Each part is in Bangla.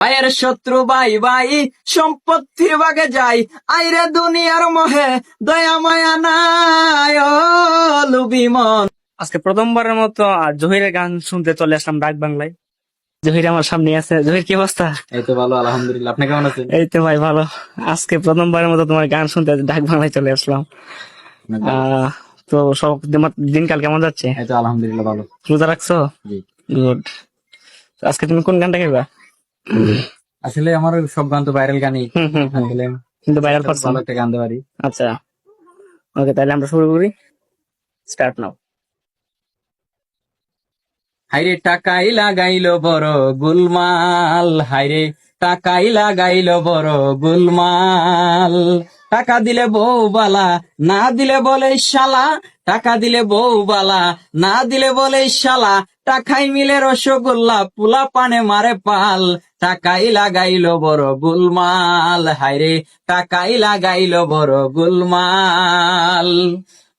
ভাইয়ের শত্রু ভাই ভাই সম্পত্তির বাগে যাই। আইরে দুনিয়ার মহে দয়া মায়া নাই ও লুবি মন। আজকে প্রথমবারের মতো আর জহিরের গান শুনতে চলে আসলাম ডাক বাংলায়। জহির আমার সামনে আছে। জহির কি অবস্থা? এই তো ভালো আলহামদুলিল্লাহ। আপনি কেমন আছেন? এই তো ভাই ভালো। আজকে প্রথমবারের মতো তোমার গান শুনতে ডাক বাংলায় চলে আসলাম। আহ, তো সব দিনকাল কেমন যাচ্ছে? এই তো আলহামদুলিল্লাহ ভালো। রোজা রাখছো? জি। গুড আজকে তুমি কোন গানটা গাইবা? আসলে আমার সব গান তো ভাইরাল গানই। আসলে কিন্তু ভাইরাল পারছ ভালো একটা গান দিতে পারি আচ্ছা। ওকে তাহলে আমরা শুরু করি। স্টার্ট নাও হাইরে টাকাই লাগাইলো বড় গুলমাল। হাইরে টাকাই লাগাইলো বড় গুলমাল। টাকা দিলে বউ বালা না দিলে বলে শালা। টাকা দিলে বউ বালা না দিলে বলে শালা। টাকাই মিলে রসগোল্লা পুলা পানে মারে পাল। টাকাই লাগাইল বড় গুলমাল হাইরে টাকাই লাগাইল বড় গুলমাল।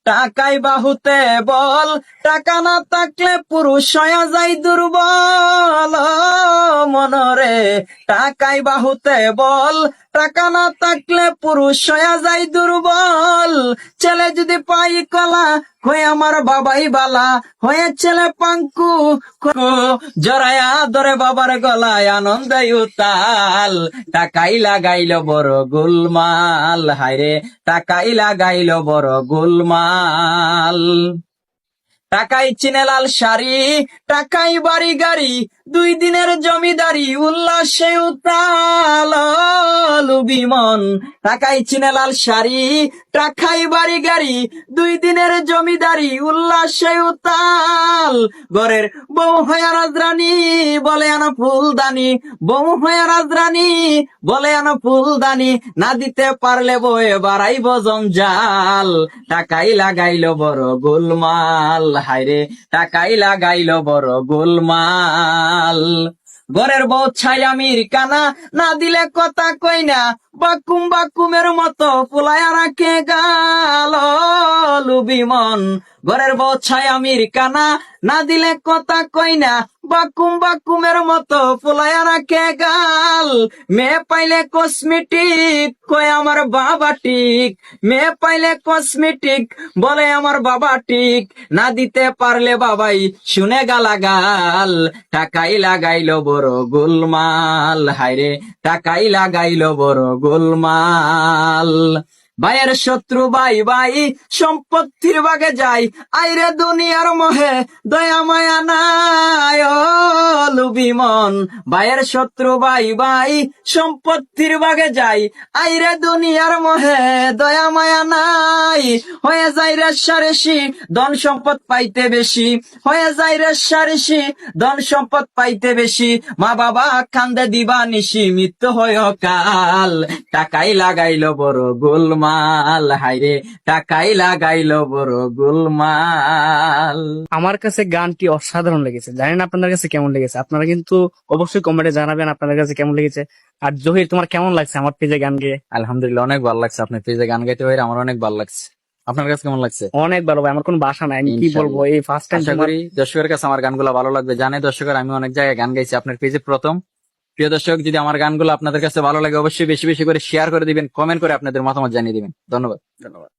টাকাই বাহুতে বল, টাকা না থাকলে পুরুষ হয়ে যায় দুর্বল। মনরে, টাকাই বাহুতে বল। টাকা না থাকলে পুরুষ হয়ে যায় দুর্বল। ছেলে যদি পাই কলা হয়ে আমার বাবাই বালা। হয়ে ছেলে পাঙ্কু জরায়া ধরে বাবার গলায় আনন্দে উতাল। টাকাই লাগাইল বড় গুলমাল, হায়রে, টাকাই লাগাইল বড় গুলমাল। টাকাই চিনেলাল শাড়ি, টাকাই বাড়ি গাড়ি, দুই দিনের জমিদারি, উল্লাসে উতাল বিমন। টাকাই চিনেলাল শাড়ি, টাকাই বাড়ি গাড়ি, দুই দিনের জমিদারি, উল্লাসে উতাল ঘরের বউ হয়া রাজরানী বলে আনো ফুলদানি, বউ হয়া রাজরানী বলে আনো ফুলদানি, না দিতে পারলে বয়ে বাড়াইব জঞ্জাল। টাকাই লাগাইলো বড় গোলমাল। হাইরে টাকাই লাগাইল বড় গোলমাল। ঘরের বউ ছাই আমির কানা, না দিলে কথা কই না। বাকুম বাকুমের মতো ফুলায়া রাখে গাল। লুবিমন ঘরের বউ ছাই আমির কানা না দিলে কথা কই না। বাকুম, বাকুমের মতো ফুলায়া রাখে গাল। মেয়ে পাইলে কসমেটিক কয় আমার বাবা ঠিক। মেয়ে পাইলে কসমেটিক বলে আমার বাবা ঠিক। না দিতে পারলে বাবাই শুনে গালা গাল টাকাই লাগাইলো বড় গোলমাল। হায়রে, টাকাই লাগাইলো বড় গোলমাল। ভাইয়ের শত্রু, ভাই ভাই, সম্পত্তির বাগে যাই। আইরে দুনিয়ার মহে দয়া, মায়া নাই, ও লুবিমন ভাইয়ের শত্রু, ভাই ভাই, সম্পত্তির বাগে যাই। আইরে দুনিয়ার মোহে দয়া, মায়া নাই। হয়ে যায় রেশারেশি ধন সম্পদ পাইতে বেশি। হয়ে যায় রেশারেশি ধন সম্পদ পাইতে বেশি। মা বাবা কান্দে দিবা নিশি, মৃত্যু হয় কাল টাকাই লাগাইলো বড় গোলমাল হাইরে টাকাই লাগাইলো বড় গোলমাল। আমার কাছে গানটি অসাধারণ লেগেছে। জানি না আপনাদের কাছে কেমন লেগেছে? আপনারা কিন্তু অবশ্যই কমেন্টে জানাবেন আপনাদের কাছে কেমন লেগেছে। আর জহির তোমার কেমন লাগছে আমার পেজে গান গেয়ে? আলহামদুলিল্লাহ অনেক ভালো লাগছে আপনার পেজে গান গাইতে। হয়ে আমার অনেক ভালো লাগছে। আপনার কাছে কেমন লাগছে? অনেক ভালো ভাই আমার কোনো বাসা নাই আমি কি বলব? এই ফার্স্ট টাইম আশা করি দর্শকের কাছে আমার গানগুলো ভালো লাগবে। জানে দর্শকের আমি অনেক জায়গায় গান গাইছি। আপনার পেজে প্রথম। প্রিয় দর্শক, যদি আমার গানগুলো আপনাদের কাছে ভালো লাগে, অবশ্যই বেশি বেশি করে শেয়ার করে দিবেন কমেন্ট করে আপনাদের মতামত জানিয়ে দিবেন। ধন্যবাদ। ধন্যবাদ।